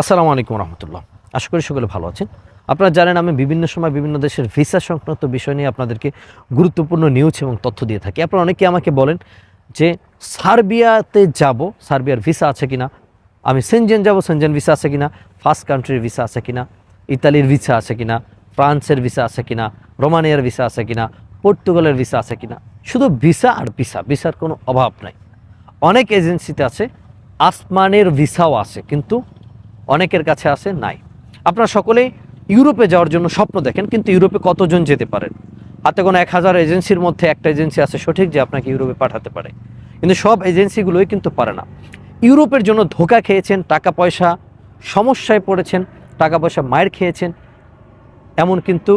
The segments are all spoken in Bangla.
আসসালামু আলাইকুম রহমতুল্লাহ। আশা করি সকলে ভালো আছেন। আপনারা জানেন আমি বিভিন্ন সময় বিভিন্ন দেশের ভিসা সংক্রান্ত বিষয় নিয়ে আপনাদেরকে গুরুত্বপূর্ণ নিউজ এবং তথ্য দিয়ে থাকি। আপনারা অনেকে আমাকে বলেন যে, সার্বিয়াতে যাব, সার্বিয়ার ভিসা আছে কিনা? আমি সেনজেন যাব, সেনজেন ভিসা আছে কিনা? ফার্স্ট কান্ট্রির ভিসা আছে কিনা? ইতালির ভিসা আছে কিনা? ফ্রান্সের ভিসা আছে কিনা? রোমানিয়ার ভিসা আছে কিনা? পর্তুগালের ভিসা আছে কিনা? শুধু ভিসা আর ভিসা, ভিসার কোনো অভাব নাই। অনেক এজেন্সিতে আছে, আসমানের ভিসাও আছে, কিন্তু অনেকের কাছে আছে নাই। আপনারা সকলেই ইউরোপে যাওয়ার জন্য স্বপ্ন দেখেন, কিন্তু ইউরোপে কতজন যেতে পারেন? হাতে কোনো এক হাজার এজেন্সির মধ্যে একটা এজেন্সি আছে সঠিক যে আপনাকে ইউরোপে পাঠাতে পারে। কিন্তু সব এজেন্সিগুলোই কিন্তু পারে না। ইউরোপের জন্য ধোকা খেয়েছেন, টাকা পয়সা সমস্যায় পড়েছেন, টাকা পয়সা মায়ের খেয়েছেন, এমন কিন্তু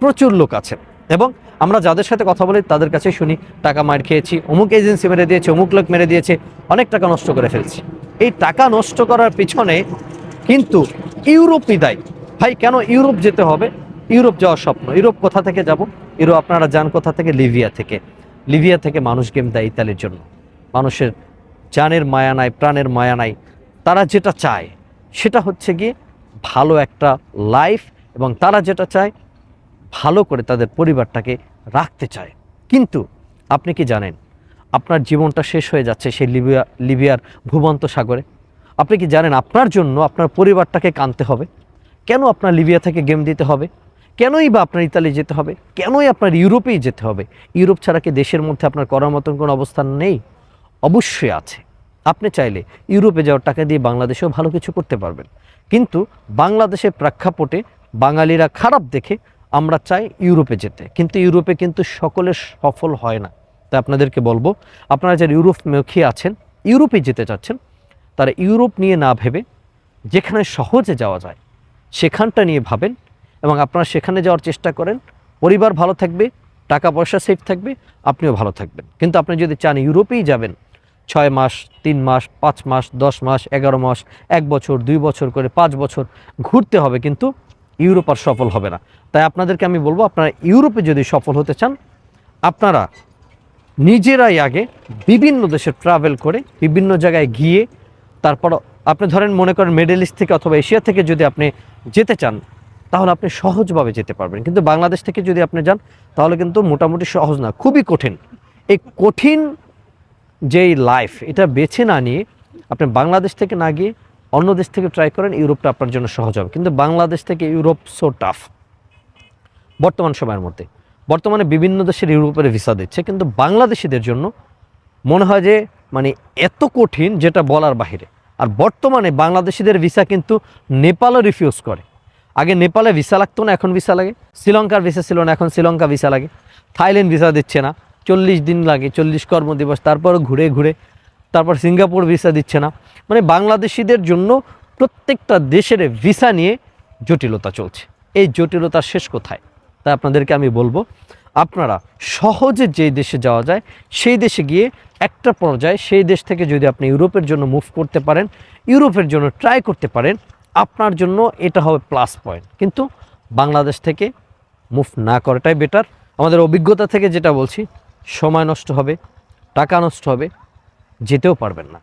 প্রচুর লোক আছে এবং আমরা যাদের সাথে কথা বলি তাদের কাছে শুনি, টাকা মার খেয়েছি, অমুক এজেন্সি মেরে দিয়েছে, অমুক লোক মেরে দিয়েছে, অনেক টাকা নষ্ট করে ফেলছি। এই টাকা নষ্ট করার পিছনে কিন্তু ইউরোপই দায়ী। ভাই, কেন ইউরোপ যেতে হবে? ইউরোপ যাওয়ার স্বপ্ন। ইউরোপ কোথা থেকে যাব? ইউরোপ আপনারা যান কোথা থেকে? লিবিয়া থেকে। লিবিয়া থেকে মানুষ গেম দেয় ইতালির জন্য। মানুষের জানের মায়া নাই, প্রাণের মায়া নাই। তারা যেটা চায়, সেটা হচ্ছে গিয়ে ভালো একটা লাইফ এবং তারা যেটা চায়, ভালো করে তাদের পরিবারটাকে রাখতে চায়। কিন্তু আপনি কি জানেন? আপনার জীবনটা শেষ হয়ে যাচ্ছে সেই লিবিয়া, লিবিয়ার ভূবন্ত সাগরে। আপনি কি জানেন আপনার জন্য আপনার পরিবারটাকে কানতে হবে? কেন আপনার লিবিয়া থেকে গেম দিতে হবে? কেনই বা আপনার ইতালি যেতে হবে? কেনই আপনার ইউরোপেই যেতে হবে? ইউরোপ ছাড়া কি দেশের মধ্যে আপনার করার মতন কোনো অবস্থান নেই? অবশ্যই আছে। আপনি চাইলে ইউরোপে যাওয়ার টাকা দিয়ে বাংলাদেশেও ভালো কিছু করতে পারবেন। কিন্তু বাংলাদেশের প্রেক্ষাপটে বাঙালিরা খারাপ দেখে আমরা চাই ইউরোপে যেতে। কিন্তু ইউরোপে কিন্তু সকলে সফল হয় না। তাই আপনাদেরকে বলব। আপনারা যারা ইউরোপ মুখী আছেন, ইউরোপে যেতে চাচ্ছেন, তারা ইউরোপ নিয়ে না ভেবে যেখানে সহজে যাওয়া যায়, সেখানটা নিয়ে ভাবেন এবং আপনারা সেখানে যাওয়ার চেষ্টা করেন। পরিবার ভালো থাকবে টাকা পয়সা সেফ থাকবে, আপনিও ভালো থাকবেন। কিন্তু আপনি যদি চান ইউরোপেই যাবেন, ছয় মাস, তিন মাস, পাঁচ মাস, দশ মাস, এগারো মাস, এক বছর, দুই বছর করে পাঁচ বছর ঘুরতে হবে কিন্তু ইউরোপ আর সফল হবে না। তাই আপনাদেরকে আমি বলব, আপনারা ইউরোপে যদি সফল হতে চান, আপনারা নিজেরাই আগে বিভিন্ন দেশে ট্রাভেল করে বিভিন্ন জায়গায় গিয়ে তারপর আপনি ধরেন মনে করেন মিডল ইস্ট থেকে অথবা এশিয়া থেকে যদি আপনি যেতে চান, তাহলে আপনি সহজভাবে যেতে পারবেন। কিন্তু বাংলাদেশ থেকে যদি আপনি যান, তাহলে কিন্তু মোটামুটি সহজ না, খুবই কঠিন। এই কঠিন যেই লাইফ এটা বেছে না নিয়ে আপনি বাংলাদেশ থেকে না গিয়ে অন্য দেশ থেকে ট্রাই করেন, ইউরোপটা আপনার জন্য সহজ হবে। কিন্তু বাংলাদেশ থেকে ইউরোপ সো টাফ বর্তমান সময়ের মধ্যে। বর্তমানে বিভিন্ন দেশের ইউরোপের ভিসা দিচ্ছে, কিন্তু বাংলাদেশিদের জন্য মনে হয় যে মানে এত কঠিন যেটা বলার বাহিরে। আর বর্তমানে বাংলাদেশিদের ভিসা কিন্তু নেপালও রিফিউজ করে। আগে নেপালে ভিসা লাগতো না, এখন ভিসা লাগে। শ্রীলঙ্কার ভিসা ছিল না, এখন শ্রীলঙ্কা ভিসা লাগে। থাইল্যান্ড ভিসা দিচ্ছে না, চল্লিশ দিন লাগে, চল্লিশ কর্মদিবস, তারপরও ঘুরে ঘুরে, তারপর সিঙ্গাপুর ভিসা দিচ্ছে না। মানে বাংলাদেশিদের জন্য প্রত্যেকটা দেশের ভিসা নিয়ে জটিলতা চলছে। এই জটিলতা শেষ কোথায়? তাই আপনাদেরকে আমি বলব, আপনারা সহজে যেই দেশে যাওয়া যায়, সেই দেশে গিয়ে একটা পর্যায়ে সেই দেশ থেকে যদি আপনি ইউরোপের জন্য মুভ করতে পারেন, ইউরোপের জন্য ট্রাই করতে পারেন, আপনার জন্য এটা হবে প্লাস পয়েন্ট কিন্তু বাংলাদেশ থেকে মুভ না করাটাই বেটার আমাদের অভিজ্ঞতা থেকে যেটা বলছি, সময় নষ্ট হবে, টাকা নষ্ট হবে, যেতেও পারবেন না।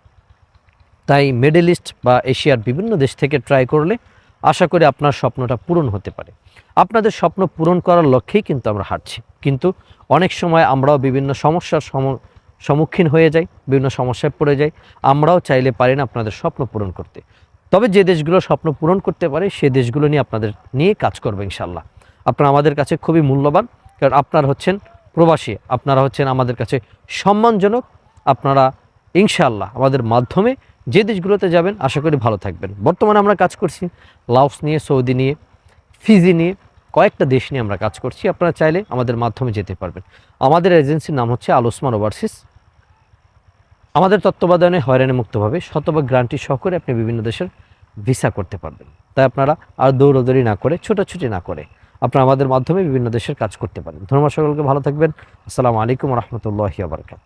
তাই মিডল ইস্ট বা এশিয়ার বিভিন্ন দেশ থেকে ট্রাই করলে আশা করি আপনার স্বপ্নটা পূরণ হতে পারে। আপনাদের স্বপ্ন পূরণ করার লক্ষ্যেই কিন্তু আমরা হাঁটছি। কিন্তু অনেক সময় আমরাও বিভিন্ন সমস্যার সম- সম্মুখীন হয়ে যাই, বিভিন্ন সমস্যায় পড়ে যাই। আমরাও চাইলে পারি না আপনাদের স্বপ্ন পূরণ করতে। তবে যে দেশগুলো স্বপ্ন পূরণ করতে পারে সেই দেশগুলো নিয়ে আপনাদের নিয়ে কাজ করবে ইনশাল্লাহ আপনারা আমাদের কাছে খুবই মূল্যবান, কারণ আপনারা হচ্ছেন প্রবাসী, আপনারা হচ্ছেন আমাদের কাছে সম্মানজনক। আপনারা ইনশাল্লাহ আমাদের মাধ্যমে যে দেশগুলোতে যাবেন, আশা করি ভালো থাকবেন। বর্তমানে আমরা কাজ করছি লাওস নিয়ে, সৌদি নিয়ে, ফিজি নিয়ে, কয়েকটা দেশ নিয়ে আমরা কাজ করছি। আপনারা চাইলে আমাদের মাধ্যমে যেতে পারবেন। আমাদের এজেন্সির নাম হচ্ছে আলোসমান ওভারসিস। আমাদের তত্ত্বাবধানে হয়রানি মুক্তভাবে শতভাগ গ্রান্টি সহকারে আপনি বিভিন্ন দেশের ভিসা করতে পারবেন। তাই আপনারা আর দৌড়দৌড়ি না করে, ছোটাছুটি না করে আপনারা আমাদের মাধ্যমে বিভিন্ন দেশের কাজ করতে পারেন। ধন্যবাদ সকলকে, ভালো থাকবেন। আসসালামু আলাইকুম রহমতুল্লাহি আবরকাত